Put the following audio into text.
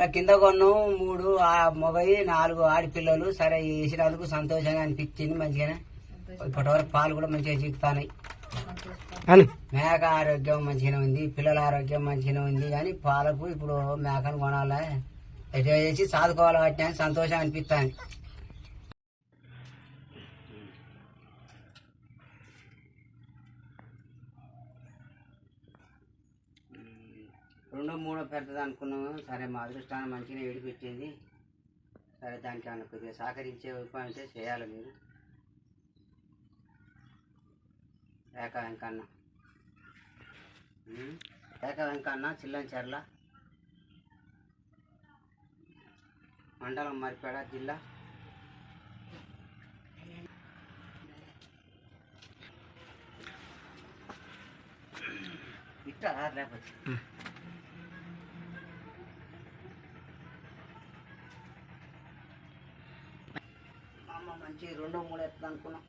కింద కొన్నాం మూడు ఆ మొగయి నాలుగు ఆడపిల్లలు సరే వేసినందుకు సంతోషంగా అనిపించింది మంచిగానే. ఇప్పటి వరకు పాలు కూడా మంచిగా చిక్కుతాయి మేక ఆరోగ్యం మంచిగానే ఉంది పిల్లల ఆరోగ్యం మంచిగానే ఉంది కానీ పాలకు ఇప్పుడు మేకను కొనాలి? ఎటు చేసి సాదుకోవాలి వాటిని అని సంతోషం అనిపిస్తాను రెండో మూడో పెద్దది అనుకున్నాము. సరే మా అదృష్టాన్ని మంచిగా విడిపెట్టింది సరే దానికి ఏమన్నా కొద్దిగా సహకరించే ఉపాయం అయితే చేయాలి మీరు. ఏక వెంకన్న. ఉమ్, ఏక వెంకన్న చిల్లంచెర్ల మండలం మరిపేడ జిల్లా. ఇట్లా లేకపోతే? మంచి రెండో మూడు ఎత్తుంది అనుకున్నాం.